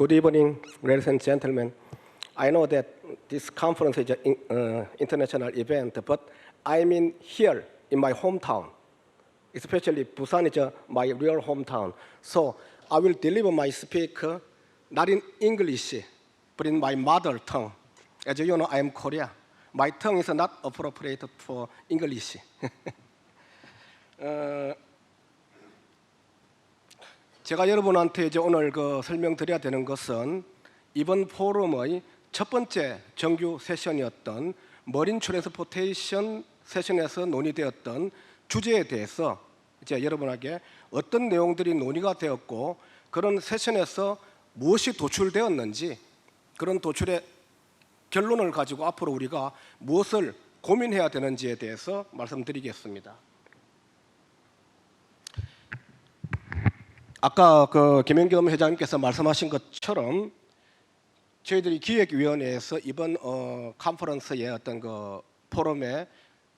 Good evening, ladies and gentlemen. I know that this conference is an uh, international event, but I'm in here in my hometown, especially Busan is uh, my real hometown. So I will deliver my speak uh, not in English, but in my mother tongue. As you know, I am Korea. My tongue is not appropriate for English. 어, 제가 여러분한테 이제 오늘 그 설명드려야 되는 것은 이번 포럼의 첫 번째 정규 세션이었던 머린 트랜스포테이션 세션에서 논의되었던 주제에 대해서 이제 여러분에게 어떤 내용들이 논의가 되었고 그런 세션에서 무엇이 도출되었는지 그런 도출의 결론을 가지고 앞으로 우리가 무엇을 고민해야 되는지에 대해서 말씀드리겠습니다. 아까 그 김영겸 회장님께서 말씀하신 것처럼 저희들이 기획위원회에서 이번 어, 컨퍼런스의 어떤 그 포럼의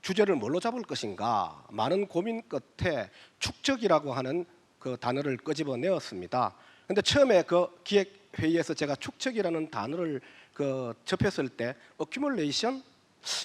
주제를 뭘로 잡을 것인가 많은 고민 끝에 축적이라고 하는 그 단어를 끄집어내었습니다. 근데 처음에 그 기획 회의에서 제가 축적이라는 단어를 그 접했을 때 accumulation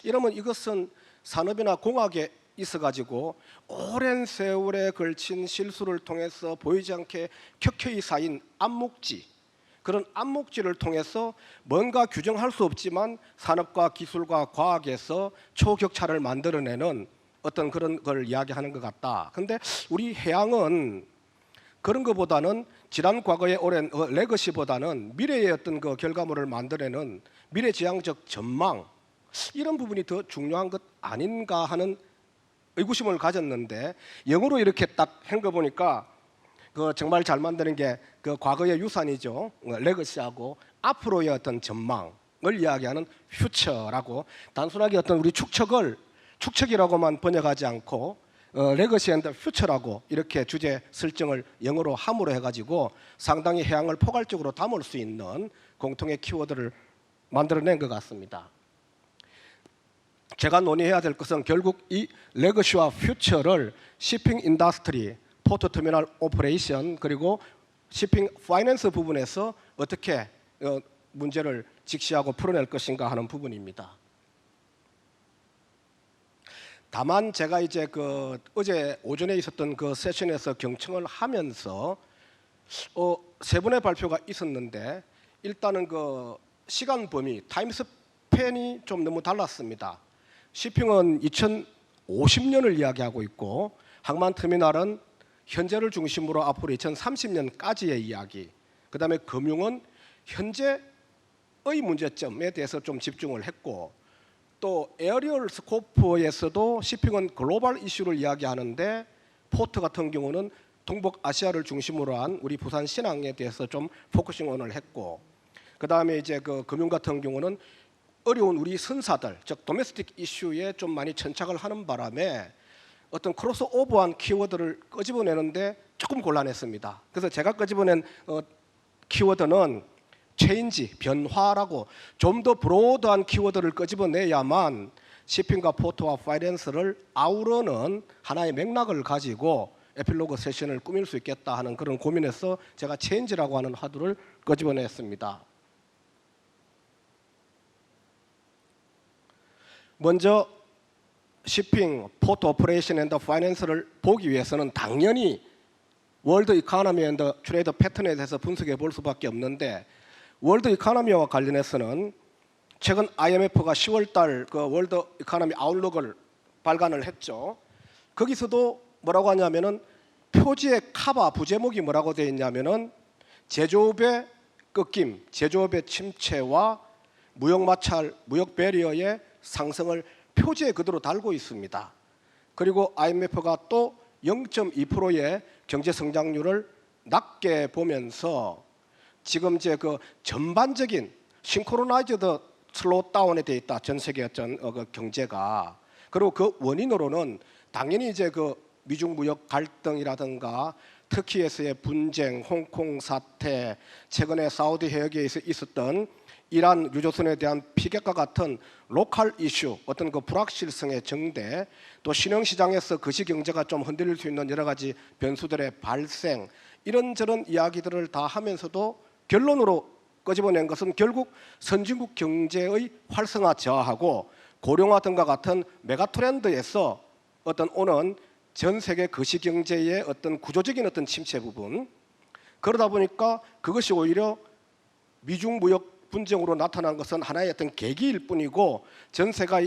이러면 이것은 산업이나 공학에 있어가지고 오랜 세월에 걸친 실수를 통해서 보이지 않게 켜켜이 쌓인 암묵지 그런 암묵지를 통해서 뭔가 규정할 수 없지만 산업과 기술과 과학에서 초격차를 만들어내는 어떤 그런 걸 이야기하는 것 같다. 근데 우리 해양은 그런 것보다는 지난 과거의 오랜 어, 레거시보다는 미래의 어떤 그 결과물을 만들어내는 미래지향적 전망 이런 부분이 더 중요한 것 아닌가 하는 의구심을 가졌는데 영어로 이렇게 딱 한거 보니까 그 정말 잘 만드는 게 그 과거의 유산이죠 어, 레거시하고 앞으로의 어떤 전망을 이야기하는 퓨처라고 단순하게 어떤 우리 축척을 축척이라고만 번역하지 않고 어, 레거시 앤더 퓨처라고 이렇게 주제 설정을 영어로 함으로 해가지고 상당히 해양을 포괄적으로 담을 수 있는 공통의 키워드를 만들어낸 것 같습니다. 제가 논의해야 될 것은 결국 이 레거시와 퓨처를 시핑 인더스트리, 포트 터미널 오퍼레이션 그리고 시핑 파이낸스 부분에서 어떻게 어, 문제를 직시하고 풀어낼 것인가 하는 부분입니다. 다만 제가 이제 그 어제 오전에 있었던 그 세션에서 경청을 하면서 어, 세 분의 발표가 있었는데 일단은 그 시간 범위 타임 스팬이 좀 너무 달랐습니다. 시핑은 2050년을 이야기하고 있고 항만 터미널은 현재를 중심으로 앞으로 2030년까지의 이야기. 그다음에 금융은 현재의 문제점에 대해서 좀 집중을 했고 또 에어리얼 스코프에서도 시핑은 글로벌 이슈를 이야기하는데 포트 같은 경우는 동북 아시아를 중심으로 한 우리 부산 신항에 대해서 좀 포커싱을 했고 그다음에 이제 그 금융 같은 경우는 어려운 우리 선사들 즉 도메스틱 이슈에 좀 많이 천착을 하는 바람에 어떤 크로스오버한 키워드를 끄집어내는데 조금 곤란했습니다. 그래서 제가 끄집어낸 어, 키워드는 체인지, 변화라고 좀 더 브로드한 키워드를 끄집어내야만 시핑과 포트와 파이낸스를 아우러는 하나의 맥락을 가지고 에필로그 세션을 꾸밀 수 있겠다 하는 그런 고민에서 제가 체인지라고 하는 화두를 끄집어냈습니다. 먼저 시핑, 포트 오퍼레이션 앤더 파이낸스를 보기 위해서는 당연히 월드 이코노미 앤더 트레이드 패턴에 대해서 분석해 볼 수밖에 없는데 월드 이코노미와 관련해서는 최근 IMF가 10월 달그 월드 이코노미 아웃룩을 발간을 했죠. 거기서도 뭐라고 하냐면은 표지의 카바 부제목이 뭐라고 되어 있냐면은 제조업의 꺾임, 제조업의 침체와 무역 마찰, 무역 배리어의 상승을 표지에 그대로 달고 있습니다. 그리고 IMF가 또 0.2%의 경제 성장률을 낮게 보면서 지금 이제 그 전반적인 싱크로나이즈드 슬로우 다운에 돼 있다 전 세계 어떤 어, 그 경제가 그리고 그 원인으로는 당연히 이제 그 미중 무역 갈등이라든가 터키에서의 분쟁, 홍콩 사태, 최근에 사우디 해역에서 있었던 이란 유조선에 대한 피격과 같은 로컬 이슈, 어떤 그 불확실성의 정대, 또 신흥시장에서 거시 경제가 좀 흔들릴 수 있는 여러 가지 변수들의 발생, 이런저런 이야기들을 다 하면서도 결론으로 끄집어낸 것은 결국 선진국 경제의 활성화 저하하고 고령화 등과 같은 메가 트렌드에서 어떤 오는 전 세계 거시 경제의 어떤 구조적인 어떤 침체 부분. 그러다 보니까 그것이 오히려 미중 무역 분쟁으로 나타난 것은 하나의 어떤 계기일 뿐이고 전 세계가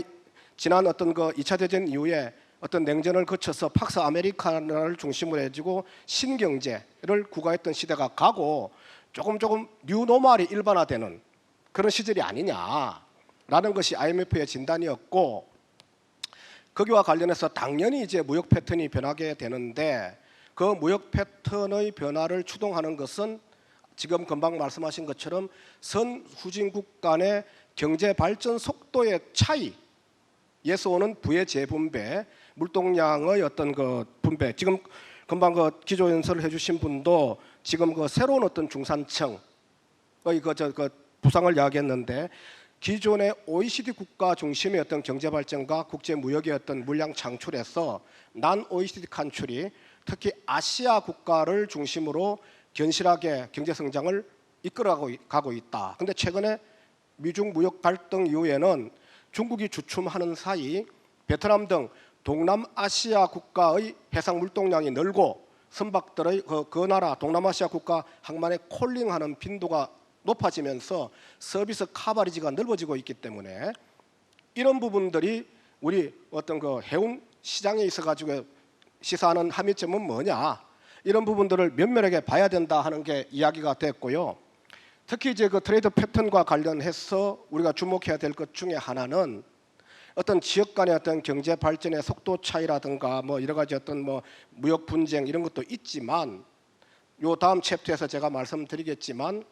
지난 어떤 그 2차 대전 이후에 어떤 냉전을 거쳐서 팍스 아메리카를 중심으로 해주고 신경제를 구가했던 시대가 가고 조금 조금 뉴노멀이 일반화되는 그런 시절이 아니냐라는 것이 IMF의 진단이었고 거기와 관련해서 당연히 이제 무역 패턴이 변하게 되는데 그 무역 패턴의 변화를 추동하는 것은 지금 금방 말씀하신 것처럼 선후진국 간의 경제 발전 속도의 차이에서 오는 부의 재분배, 물동량의 어떤 그 분배. 지금 금방 그 기조 연설을 해주신 분도 지금 그 새로운 어떤 중산층의 그저 그 부상을 이야기했는데 기존의 OECD 국가 중심의 어떤 경제 발전과 국제 무역의 어떤 물량 창출에서 난 OECD 칸출이 특히 아시아 국가를 중심으로 견실하게 경제 성장을 이끌어가고 가고 있다. 근데 최근에 미중 무역 갈등 이후에는 중국이 주춤하는 사이 베트남 등 동남아시아 국가의 해상 물동량이 늘고 선박들의 그, 그 나라 동남아시아 국가 항만에 콜링하는 빈도가 높아지면서 서비스 카바리지가 넓어지고 있기 때문에 이런 부분들이 우리 어떤 그 해운 시장에 있어 가지고 시사하는 함의점은 뭐냐 이런 부분들을 면밀하게 봐야 된다 하는 게 이야기가 됐고요. 특히 이제 그 트레이드 패턴과 관련해서 우리가 주목해야 될 것 중에 하나는 어떤 지역 간의 어떤 경제 발전의 속도 차이라든가 뭐 여러 가지 어떤 뭐 무역 분쟁 이런 것도 있지만 요 다음 챕터에서 제가 말씀드리겠지만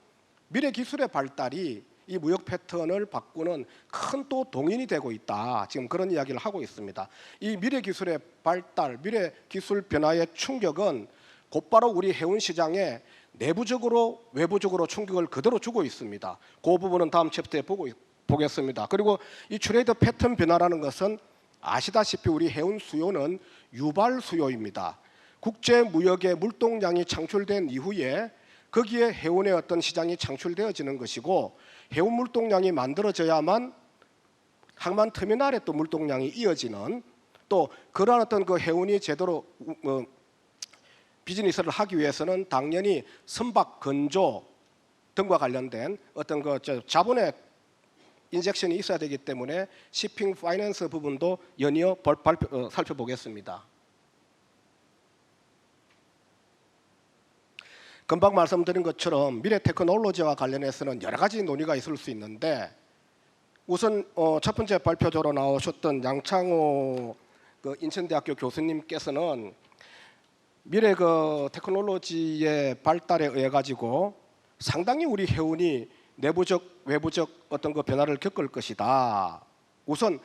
미래 기술의 발달이 이 무역 패턴을 바꾸는 큰 또 동인이 되고 있다. 지금 그런 이야기를 하고 있습니다. 이 미래 기술의 발달, 미래 기술 변화의 충격은 곧바로 우리 해운 시장에 내부적으로 외부적으로 충격을 그대로 주고 있습니다. 그 부분은 다음 챕터에 보고 있- 보겠습니다. 그리고 이 트레이드 패턴 변화라는 것은 아시다시피 우리 해운 수요는 유발 수요입니다. 국제 무역의 물동량이 창출된 이후에 거기에 해운의 어떤 시장이 창출되어지는 것이고 해운 물동량이 만들어져야만 항만 터미널에 또 물동량이 이어지는 또 그러한 어떤 그 해운이 제대로 어, 비즈니스를 하기 위해서는 당연히 선박 건조 등과 관련된 어떤 그저 자본의 인젝션이 있어야 되기 때문에 시핑 파이낸스 부분도 연이어 어, 살펴보겠습니다. 금방 말씀드린 것처럼 미래 테크놀로지와 관련해서는 여러 가지 논의가 있을 수 있는데 우선 어, 첫 번째 발표자로 나오셨던 양창호 그 인천대학교 교수님께서는 미래 그 테크놀로지의 발달에 의해 가지고 상당히 우리 해운이 내부적 외부적 어떤 그 변화를 겪을 것이다. 우선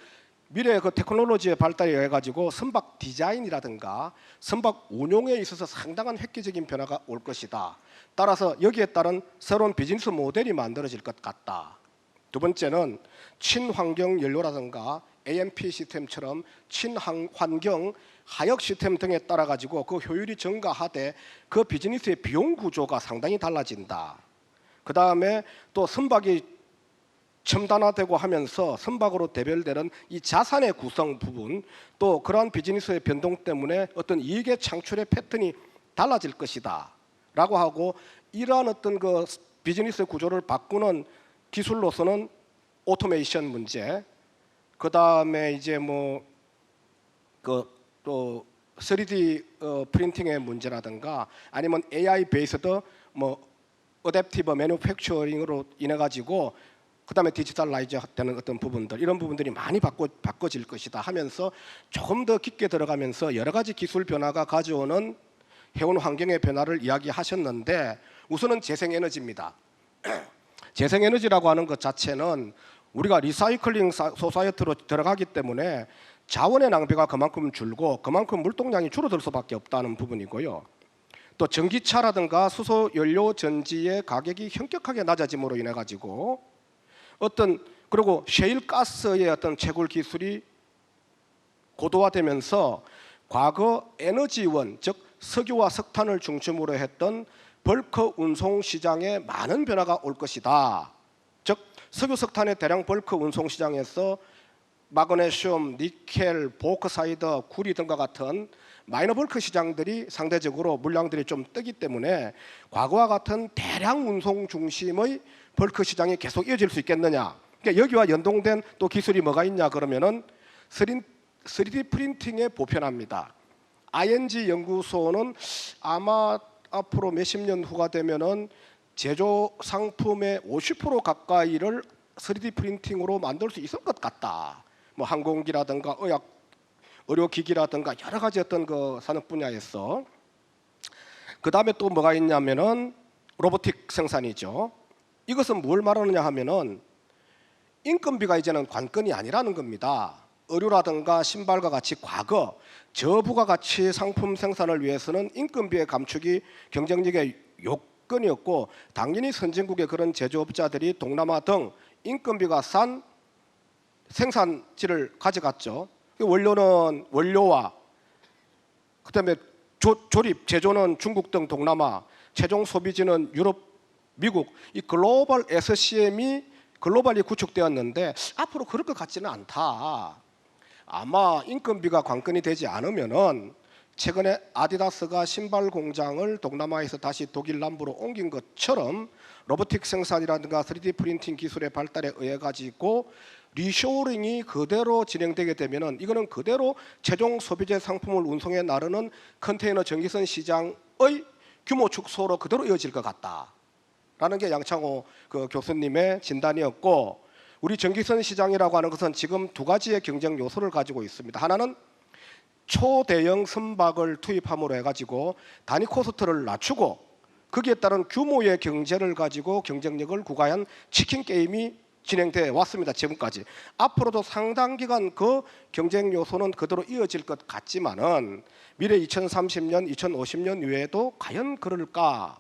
미래 그 테크놀로지의 발달에 의해 가지고 선박 디자인이라든가 선박 운용에 있어서 상당한 획기적인 변화가 올 것이다. 따라서 여기에 따른 새로운 비즈니스 모델이 만들어질 것 같다. 두 번째는 친환경 연료라든가 AMP 시스템처럼 친환경 하역 시스템 등에 따라 가지고 그 효율이 증가하되 그 비즈니스의 비용 구조가 상당히 달라진다. 그 다음에 또 선박이 첨단화되고 하면서 선박으로 대별되는 이 자산의 구성 부분 또 그러한 비즈니스의 변동 때문에 어떤 이익의 창출의 패턴이 달라질 것이다. 라고 하고 이러한 어떤 그 비즈니스 구조를 바꾸는 기술로서는 오토메이션 문제 그 다음에 이제 뭐 그 또 3D 어, 프린팅의 문제라든가 아니면 AI 베이스드 뭐 어댑티브 매뉴팩처링으로 인해 가지고 그다음에 디지털라이즈 되는 어떤 부분들 이런 부분들이 많이 바꿔 바꿔질 것이다 하면서 조금 더 깊게 들어가면서 여러 가지 기술 변화가 가져오는 해운 환경의 변화를 이야기하셨는데 우선은 재생 에너지입니다. 재생 에너지라고 하는 것 자체는 우리가 리사이클링 사- 소사이어티로 들어가기 때문에 자원의 낭비가 그만큼 줄고 그만큼 물동량이 줄어들 수밖에 없다는 부분이고요. 또 전기차라든가 수소 연료 전지의 가격이 현격하게 낮아짐으로 인해 가지고 어떤 그리고 셰일 가스의 어떤 채굴 기술이 고도화되면서 과거 에너지원 즉 석유와 석탄을 중심으로 했던 벌크 운송 시장에 많은 변화가 올 것이다. 즉 석유 석탄의 대량 벌크 운송 시장에서 마그네슘, 니켈, 보크사이드, 구리 등과 같은 마이너 벌크 시장들이 상대적으로 물량들이 좀 뜨기 때문에 과거와 같은 대량 운송 중심의 벌크 시장이 계속 이어질 수 있겠느냐? 그러니까 여기와 연동된 또 기술이 뭐가 있냐 그러면은 3D 프린팅에 보편합니다. ING 연구소는 아마 앞으로 몇십 년 후가 되면은 제조 상품의 50% 가까이를 3D 프린팅으로 만들 수 있을 것 같다. 뭐 항공기라든가 의학 의료기기라든가 여러 가지 어떤 그 산업 분야에서 그 다음에 또 뭐가 있냐면은 로보틱 생산이죠. 이것은 뭘 말하느냐 하면은 인건비가 이제는 관건이 아니라는 겁니다. 의류라든가 신발과 같이 과거 저부가 가치 상품 생산을 위해서는 인건비의 감축이 경쟁력의 요건이었고 당연히 선진국의 그런 제조업자들이 동남아 등 인건비가 싼 생산지를 가져갔죠. 원료는 원료와 그다음에 조, 조립 제조는 중국 등 동남아, 최종 소비지는 유럽, 미국 이 글로벌 SCM이 글로벌이 구축되었는데 앞으로 그럴 것 같지는 않다. 아마 인건비가 관건이 되지 않으면은 최근에 아디다스가 신발 공장을 동남아에서 다시 독일 남부로 옮긴 것처럼 로보틱 생산이라든가 3D 프린팅 기술의 발달에 의해 가지고 리쇼링이 그대로 진행되게 되면은 이거는 그대로 최종 소비재 상품을 운송해 나르는 컨테이너 전기선 시장의 규모 축소로 그대로 이어질 것 같다라는 게 양창호 그 교수님의 진단이었고 우리 전기선 시장이라고 하는 것은 지금 두 가지의 경쟁 요소를 가지고 있습니다. 하나는 초대형 선박을 투입함으로 해가지고 단위 코스트를 낮추고 거기에 따른 규모의 경제를 가지고 경쟁력을 구가한 치킨 게임이 진행돼 왔습니다. 지금까지 앞으로도 상당 기간 그 경쟁 요소는 그대로 이어질 것 같지만은 미래 2030년, 2050년 이후에도 과연 그럴까?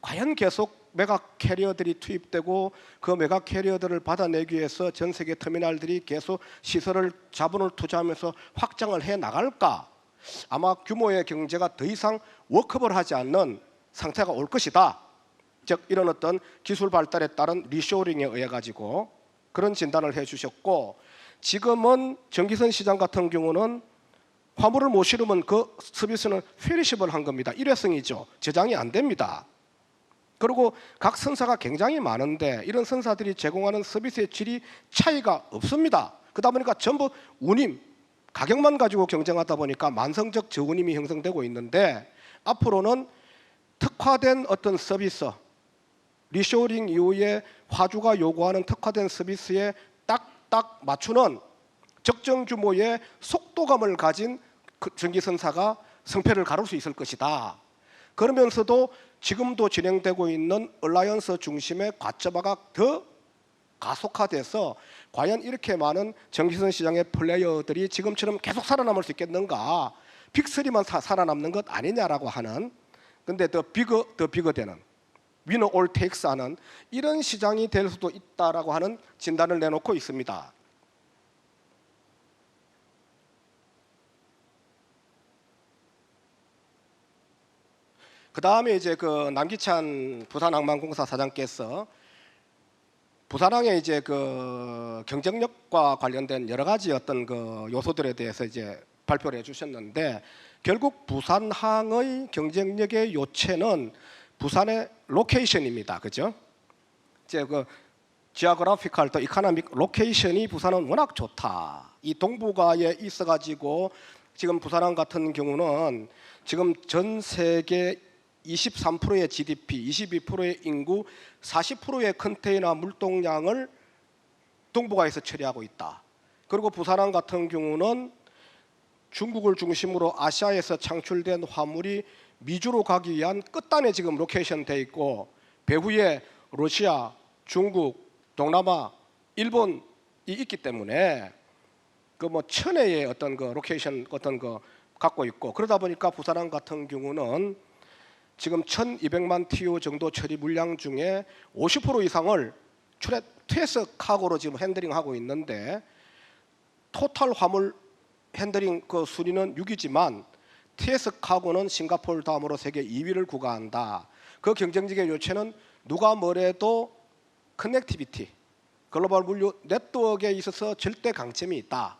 과연 계속 메가 캐리어들이 투입되고 그 메가 캐리어들을 받아내기 위해서 전 세계 터미널들이 계속 시설을 자본을 투자하면서 확장을 해 나갈까? 아마 규모의 경제가 더 이상 워크업을 하지 않는 상태가 올 것이다. 즉 이런 어떤 기술 발달에 따른 리쇼링에 의해 가지고 그런 진단을 해 주셨고 지금은 전기선 시장 같은 경우는 화물을 못 실으면 그 서비스는 페리시블한 겁니다. 일회성이죠. 저장이 안 됩니다. 그리고 각 선사가 굉장히 많은데 이런 선사들이 제공하는 서비스의 질이 차이가 없습니다. 그러다 보니까 전부 운임 가격만 가지고 경쟁하다 보니까 만성적 저운임이 형성되고 있는데 앞으로는 특화된 어떤 서비스 리쇼링 이후에 화주가 요구하는 특화된 서비스에 딱딱 맞추는 적정 규모의 속도감을 가진 그 전기선사가 성패를 가를 수 있을 것이다. 그러면서도 지금도 진행되고 있는 얼라이언스 중심의 과점화가 더 가속화돼서 과연 이렇게 많은 전기선 시장의 플레이어들이 지금처럼 계속 살아남을 수 있겠는가? 빅3만 살아남는 것 아니냐라고 하는 근데 더 비거 더 비거 되는 위너 올 테이크스 하는 이런 시장이 될 수도 있다라고 하는 진단을 내놓고 있습니다. 그 다음에 이제 그 남기찬 부산항만공사 사장께서 부산항의 이제 그 경쟁력과 관련된 여러 가지 어떤 그 요소들에 대해서 이제 발표를 해주셨는데 결국 부산항의 경쟁력의 요체는 부산의 로케이션입니다. 그죠? 이제 그 지오그래피컬 또 이카노믹 로케이션이 부산은 워낙 좋다. 이 동북아에 있어 가지고 지금 부산항 같은 경우는 지금 전 세계 23%의 GDP, 22%의 인구, 40%의 컨테이너 물동량을 동북아에서 처리하고 있다. 그리고 부산항 같은 경우는 중국을 중심으로 아시아에서 창출된 화물이 미주로 가기 위한 끝단에 지금 로케이션 돼 있고 배후에 러시아, 중국, 동남아, 일본이 있기 때문에 그 뭐 천혜의 어떤 그 로케이션 어떤 거 갖고 있고 그러다 보니까 부산항 같은 경우는 지금 1,200만 TU 정도 처리 물량 중에 50% 이상을 출해 퇴스 카고로 지금 핸들링하고 있는데 토탈 화물 핸들링 그 순위는 6위지만 TS 카고는 싱가포르 다음으로 세계 2위를 구가한다. 그 경쟁력의 요체는 누가 뭐래도 커넥티비티, 글로벌 물류 네트워크에 있어서 절대 강점이 있다.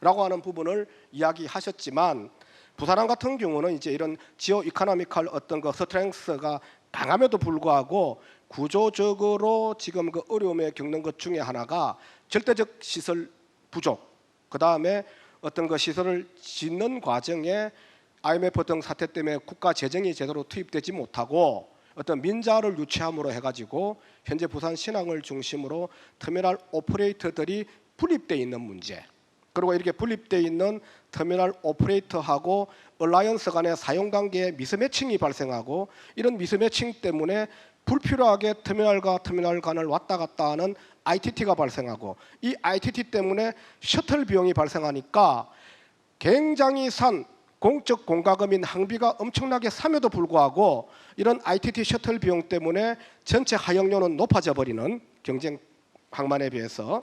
라고 하는 부분을 이야기하셨지만 부산항 같은 경우는 이제 이런 지오 이코노미컬 어떤 그 스트렝스가 강함에도 불구하고 구조적으로 지금 그 어려움에 겪는 것 중에 하나가 절대적 시설 부족. 그 다음에 어떤 그 시설을 짓는 과정에 IMF 등 사태 때문에 국가 재정이 제대로 투입되지 못하고 어떤 민자를 유치함으로 해가지고 현재 부산 신항을 중심으로 터미널 오퍼레이터들이 분립돼 있는 문제. 그리고 이렇게 분립돼 있는 터미널 오퍼레이터하고 얼라이언스 간의 사용 관계에 미스매칭이 발생하고 이런 미스매칭 때문에 불필요하게 터미널과 터미널 간을 왔다 갔다 하는 ITT가 발생하고 이 ITT 때문에 셔틀 비용이 발생하니까 굉장히 산 공적 공과금인 항비가 엄청나게 삼에도 불구하고 이런 ITT 셔틀 비용 때문에 전체 하역료는 높아져 버리는 경쟁 항만에 비해서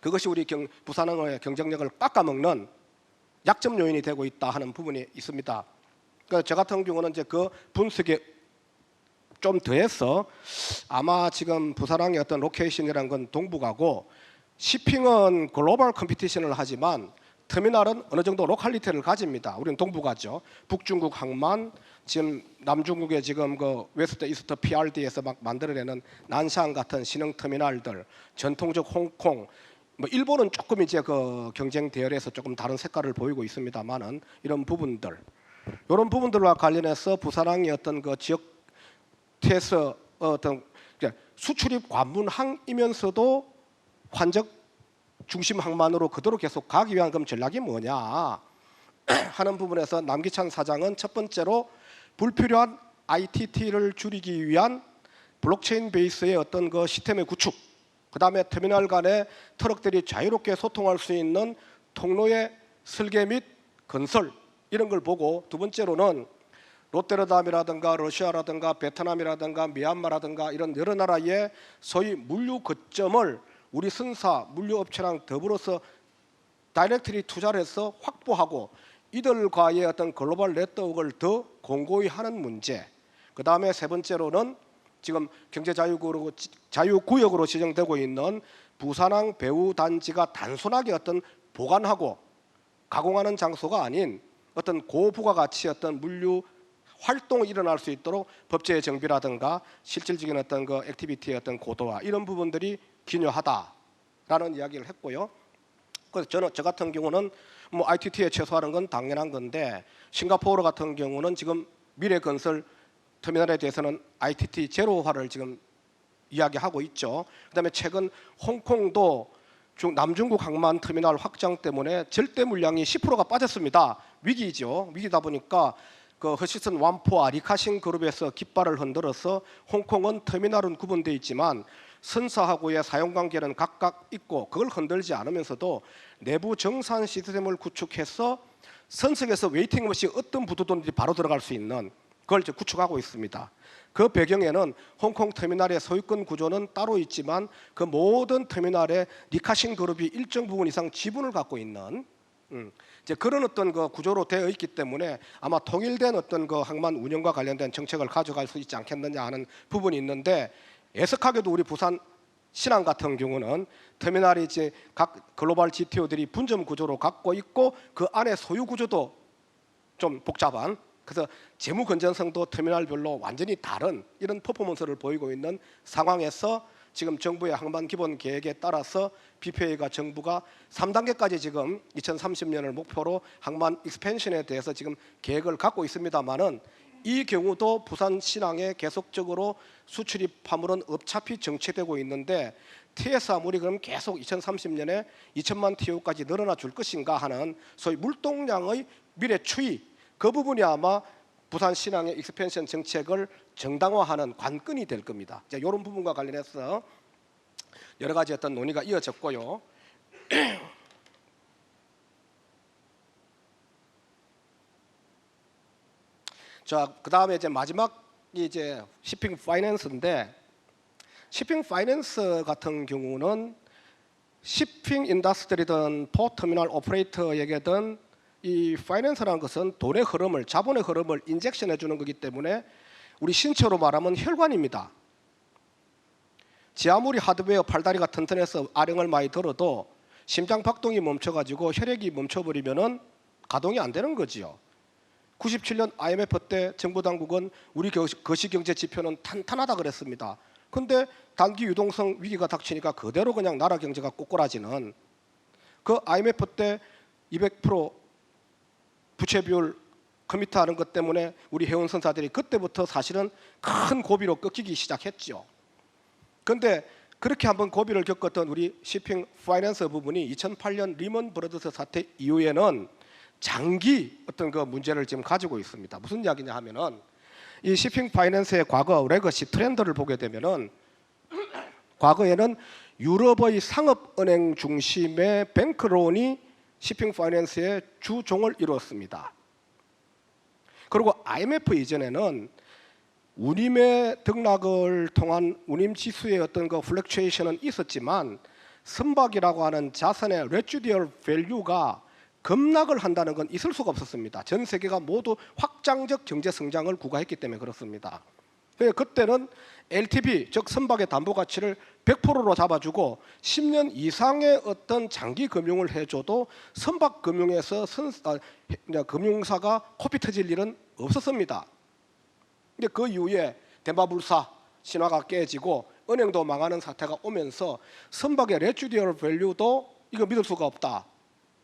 그것이 우리 경, 부산항의 경쟁력을 깎아먹는 약점 요인이 되고 있다 하는 부분이 있습니다. 그러니까 저 같은 경우는 이제 그 분석에 좀 더해서 아마 지금 부산항의 어떤 로케이션이란 건 동북아고 시핑은 글로벌 컴피티션을 하지만 터미널은 어느 정도 로컬리티를 가집니다. 우리는 동북아죠. 북중국 항만 지금 남중국의 지금 그 웨스트 이스트 PRD에서 막 만들어내는 난샹 같은 신흥 터미널들, 전통적 홍콩, 뭐 일본은 조금 이제 그 경쟁 대열에서 조금 다른 색깔을 보이고 있습니다만은 이런 부분들, 이런 부분들과 관련해서 부산항의 어떤 그 지역 에서 어떤 그러니까 수출입 관문항이면서도 환적 중심 항만으로 그대로 계속 가기 위한 그럼 전략이 뭐냐? 하는 부분에서 남기찬 사장은 첫 번째로 불필요한 ITT를 줄이기 위한 블록체인 베이스의 어떤 그 시스템의 구축, 그 다음에 터미널 간에 트럭들이 자유롭게 소통할 수 있는 통로의 설계 및 건설 이런 걸 보고 두 번째로는 롯데르담이라든가 러시아라든가 베트남이라든가 미얀마라든가 이런 여러 나라의 소위 물류 거점을 우리 선사 물류업체랑 더불어서 다이렉트리 투자를 해서 확보하고 이들과의 어떤 글로벌 네트워크를 더 공고히 하는 문제. 그 다음에 세 번째로는 지금 경제자유구역으로 자유구역으로 지정되고 있는 부산항 배후 단지가 단순하게 어떤 보관하고 가공하는 장소가 아닌 어떤 고부가 가치 어떤 물류 활동이 일어날 수 있도록 법제의 정비라든가 실질적인 어떤 그 액티비티의 어떤 고도화 이런 부분들이 기묘하다라는 이야기를 했고요. 그래서 저는 저 같은 경우는 뭐 ITT에 최소화하는 건 당연한 건데 싱가포르 같은 경우는 지금 미래 건설 터미널에 대해서는 ITT 제로화를 지금 이야기하고 있죠. 그다음에 최근 홍콩도 중 남중국 항만 터미널 확장 때문에 절대 물량이 10%가 빠졌습니다. 위기죠. 위기다 보니까 그 허시슨 완포와 리카싱 그룹에서 깃발을 흔들어서 홍콩은 터미널은 구분되어 있지만 선사하고의 사용 관계는 각각 있고 그걸 흔들지 않으면서도 내부 정산 시스템을 구축해서 선석에서 웨이팅 없이 어떤 부두든지 바로 들어갈 수 있는 그걸 이제 구축하고 있습니다. 그 배경에는 홍콩 터미널의 소유권 구조는 따로 있지만 그 모든 터미널의 리카싱 그룹이 일정 부분 이상 지분을 갖고 있는 음, 이제 그런 어떤 그 구조로 되어 있기 때문에 아마 통일된 어떤 그 항만 운영과 관련된 정책을 가져갈 수 있지 않겠느냐 하는 부분이 있는데 애석하게도 우리 부산 신항 같은 경우는 터미널이 이제 각 글로벌 GTO들이 분점 구조로 갖고 있고 그 안에 소유 구조도 좀 복잡한 그래서 재무 건전성도 터미널별로 완전히 다른 이런 퍼포먼스를 보이고 있는 상황에서 지금 정부의 항만 기본 계획에 따라서 BPA가 정부가 3단계까지 지금 2030년을 목표로 항만 익스펜션에 대해서 지금 계획을 갖고 있습니다만은 이 경우도 부산 신항에 계속적으로 수출입 화물은 어차피 정체되고 있는데 TS 화물이 그럼 계속 2030년에 2천만 TU까지 늘어나 줄 것인가 하는 소위 물동량의 미래 추이 그 부분이 아마 부산 신항의 익스펜션 정책을 정당화하는 관건이 될 겁니다. 이제 이런 부분과 관련해서 여러 가지 어떤 논의가 이어졌고요. 자, 그다음에 이제 마지막이 이제 shipping finance인데 shipping finance 같은 경우는 shipping 인더스트리든 포 터미널 오퍼레이터에게든 이 파이낸스라는 것은 돈의 흐름을 자본의 흐름을 인젝션해 주는 거기 때문에 우리 신체로 말하면 혈관입니다. 지 아무리 하드웨어 팔다리가 튼튼해서 아령을 많이 들어도 심장 박동이 멈춰가지고 혈액이 멈춰버리면은 가동이 안 되는 거지요. 97년 IMF 때 정부 당국은 우리 거- 거시경제 지표는 탄탄하다 그랬습니다. 근데 단기 유동성 위기가 닥치니까 그대로 그냥 나라 경제가 꼬꾸라지는 그 IMF 때 200% 부채 비율 커미트하는 것 때문에 우리 회원 선사들이 그때부터 사실은 큰 고비로 꺾이기 시작했죠. 근데 그렇게 한번 고비를 겪었던 우리 shipping 파이낸스 부분이 2008년 리먼 브러더스 사태 이후에는 장기 어떤 그 문제를 지금 가지고 있습니다. 무슨 이야기냐 하면은 이 shipping 파이낸스의 과거 레거시 트렌드를 보게 되면은 과거에는 유럽의 상업은행 중심의 뱅크론이 shipping 파이낸스의 주종을 이루었습니다. 그리고 IMF 이전에는 운임의 등락을 통한 운임 지수의 어떤 그 플렉츄에이션은 있었지만 선박이라고 하는 자산의 레주디얼 밸류가 급락을 한다는 건 있을 수가 없었습니다. 전 세계가 모두 확장적 경제 성장을 구가했기 때문에 그렇습니다. 그래서 그때는 LTV 즉 선박의 담보 가치를 100%로 잡아주고 10년 이상의 어떤 장기 금융을 해줘도 선박 금융에서 선, 아, 해- 금융사가 코피 터질 일은 없었습니다. 근데 그 이후에 대마불사 신화가 깨지고 은행도 망하는 사태가 오면서 선박의 레주디얼 밸류도 이거 믿을 수가 없다.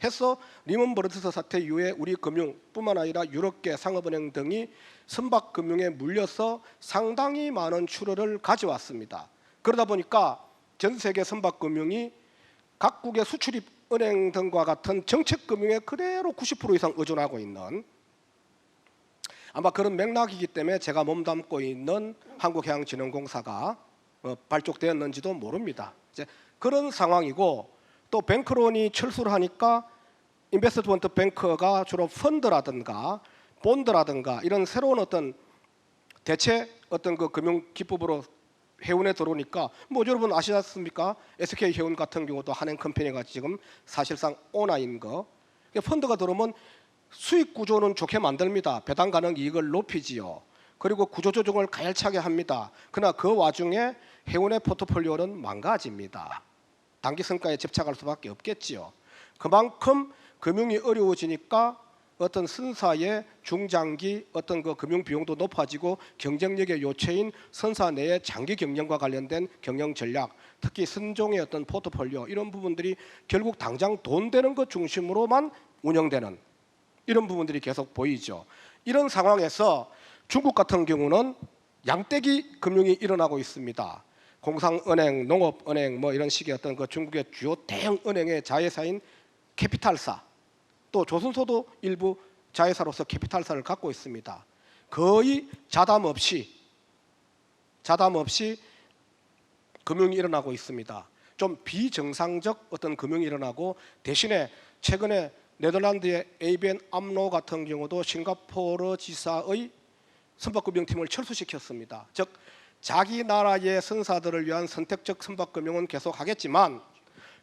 해서 리먼 브러더스 사태 이후에 우리 금융뿐만 아니라 유럽계 상업은행 등이 선박 금융에 물려서 상당히 많은 출혈을 가져왔습니다. 그러다 보니까 전 세계 선박 금융이 각국의 수출입 은행 등과 같은 정책 금융에 그대로 90% 이상 의존하고 있는 아마 그런 맥락이기 때문에 제가 몸담고 있는 한국해양진흥공사가 어, 발족되었는지도 모릅니다. 이제 그런 상황이고 또 뱅크론이 철수를 하니까 인베스트먼트 뱅크가 주로 펀드라든가 본드라든가 이런 새로운 어떤 대체 어떤 그 금융 기법으로 해운에 들어오니까 뭐 여러분 아시지 않습니까? SK 해운 같은 경우도 한행 컴퍼니가 지금 사실상 오나인 거. 펀드가 들어오면 수익 구조는 좋게 만듭니다. 배당 가능 이익을 높이지요. 그리고 구조 조정을 가열차게 합니다. 그러나 그 와중에 해운의 포트폴리오는 망가집니다. 단기 성과에 집착할 수밖에 없겠지요. 그만큼 금융이 어려워지니까 어떤 선사의 중장기 어떤 그 금융 비용도 높아지고 경쟁력의 요체인 선사 내의 장기 경영과 관련된 경영 전략, 특히 선종의 어떤 포트폴리오 이런 부분들이 결국 당장 돈 되는 것 중심으로만 운영되는 이런 부분들이 계속 보이죠. 이런 상황에서 중국 같은 경우는 양떼기 금융이 일어나고 있습니다. 공상은행, 농업은행 뭐 이런 식의 어떤 그 중국의 주요 대형 은행의 자회사인 캐피탈사 또 조선소도 일부 자회사로서 캐피탈사를 갖고 있습니다. 거의 자담 없이 자담 없이 금융이 일어나고 있습니다. 좀 비정상적 어떤 금융이 일어나고 대신에 최근에 네덜란드의 ABN 암로 같은 경우도 싱가포르 지사의 선박금융팀을 철수시켰습니다. 즉 자기 나라의 선사들을 위한 선택적 선박금융은 계속하겠지만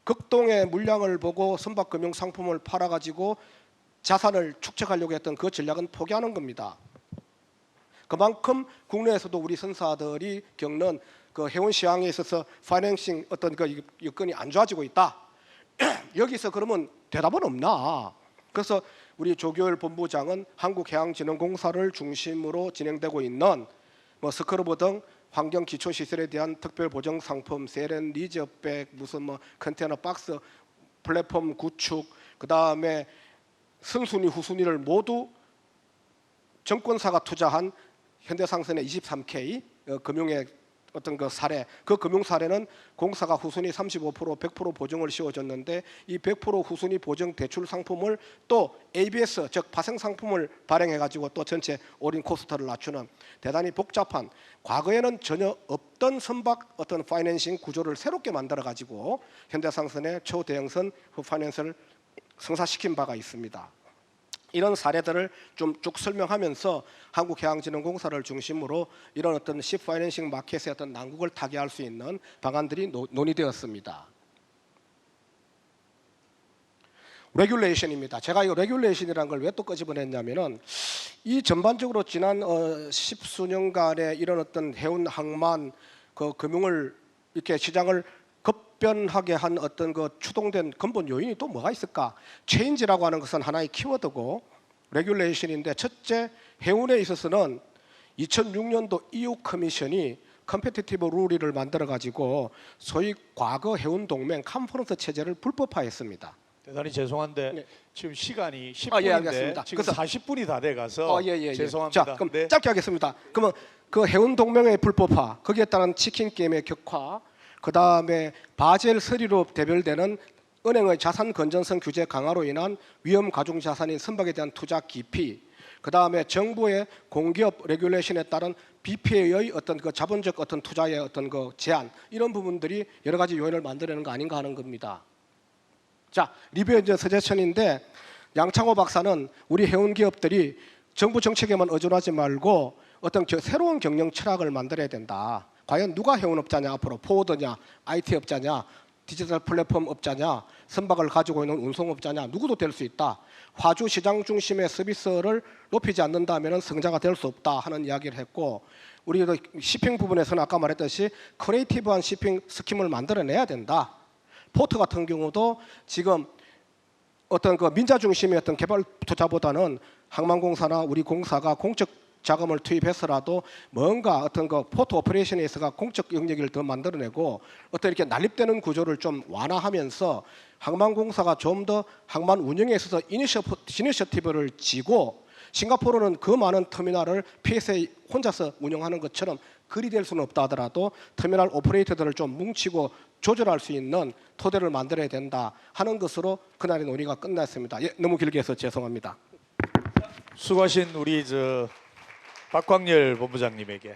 극동의 물량을 보고 선박금융 상품을 팔아가지고 자산을 축적하려고 했던 그 전략은 포기하는 겁니다. 그만큼 국내에서도 우리 선사들이 겪는 그 해운 시황에 있어서 파이낸싱 어떤 그 여건이 안 좋아지고 있다. 여기서 그러면 대답은 없나? 그래서 우리 조교일 본부장은 한국해양진흥공사를 중심으로 진행되고 있는 뭐 스크루버 등 환경 기초 시설에 대한 특별 보정 상품, 세렌 리저백, 무슨 뭐 컨테이너 박스, 플랫폼 구축, 그 다음에 선순위 후순위를 모두 정권사가 투자한 현대상선의 23K 어, 금융의 어떤 그 사례, 그 금융 사례는 공사가 후순위 35% 100% 보증을 씌워줬는데 이 100% 후순위 보증 대출 상품을 또 ABS 즉 파생 상품을 발행해 가지고 또 전체 올인 코스트를 낮추는 대단히 복잡한 과거에는 전혀 없던 선박 어떤 파이낸싱 구조를 새롭게 만들어 가지고 현대상선의 초대형선 그 파이낸스를 성사시킨 바가 있습니다. 이런 사례들을 좀 쭉 설명하면서 한국해양진흥공사를 중심으로 이런 어떤 시 파이낸싱 마켓의 어떤 난국을 타개할 수 있는 방안들이 노- 논의되었습니다. 레귤레이션입니다. 제가 이 레귤레이션이라는 걸 왜 또 끄집어냈냐면은 이 전반적으로 지난 어, 십수년간의 이런 어떤 해운 항만 그 금융을 이렇게 시장을 급변하게 한 어떤 그 추동된 근본 요인이 또 뭐가 있을까? 체인지라고 하는 것은 하나의 키워드고 레귤레이션인데 첫째 해운에 있어서는 2006년도 EU 커미션이 컴페티티브 룰을 만들어 가지고 소위 과거 해운 동맹 컨퍼런스 체제를 불법화했습니다. 대단히 죄송한데 네. 지금 시간이 10분인데 아, 예. 지금 그래서- 40분이 다 돼 가서 어, 예, 예, 예. 죄송합니다. 자, 그럼 네. 짧게 하겠습니다. 그러면 그 해운 동맹의 불법화, 거기에 따른 치킨 게임의 격화, 그 다음에 바젤 3로 대별되는 은행의 자산 건전성 규제 강화로 인한 위험 가중 자산인 선박에 대한 투자 기피, 그 다음에 정부의 공기업 레귤레이션에 따른 BPA의 어떤 그 자본적 어떤 투자의 어떤 그 제한 이런 부분들이 여러 가지 요인을 만들어내는 거 아닌가 하는 겁니다. 자 리뷰 엔진 서제션인데 양창호 박사는 우리 해운 기업들이 정부 정책에만 의존하지 말고 어떤 겨- 새로운 경영 철학을 만들어야 된다. 과연 누가 해운업자냐 앞으로 포워드냐 IT 업자냐 디지털 플랫폼 업자냐 선박을 가지고 있는 운송업자냐 누구도 될 수 있다. 화주 시장 중심의 서비스를 높이지 않는다면 성자가 될 수 없다 하는 이야기를 했고 우리 그 시핑 부분에서는 아까 말했듯이 크리에이티브한 시핑 스킴을 만들어내야 된다. 포트 같은 경우도 지금 어떤 그 민자 중심의 어떤 개발 투자보다는 항만공사나 우리 공사가 공적 자금을 투입해서라도 뭔가 어떤 그 포트 오퍼레이션에 있어가 공적 영역을 더 만들어내고 어떤 이렇게 난립되는 구조를 좀 완화하면서 항만공사가 좀 더 항만 운영에 있어서 이니셔- 이니셔티브를 지고 싱가포르는 그 많은 터미널을 PSA 혼자서 운영하는 것처럼 그리 될 수는 없다 하더라도 터미널 오퍼레이터들을 좀 뭉치고 조절할 수 있는 토대를 만들어야 된다 하는 것으로 그날의 논의가 끝났습니다. 예, 너무 길게 해서 죄송합니다. 수고하신 우리 저 박광열 본부장님에게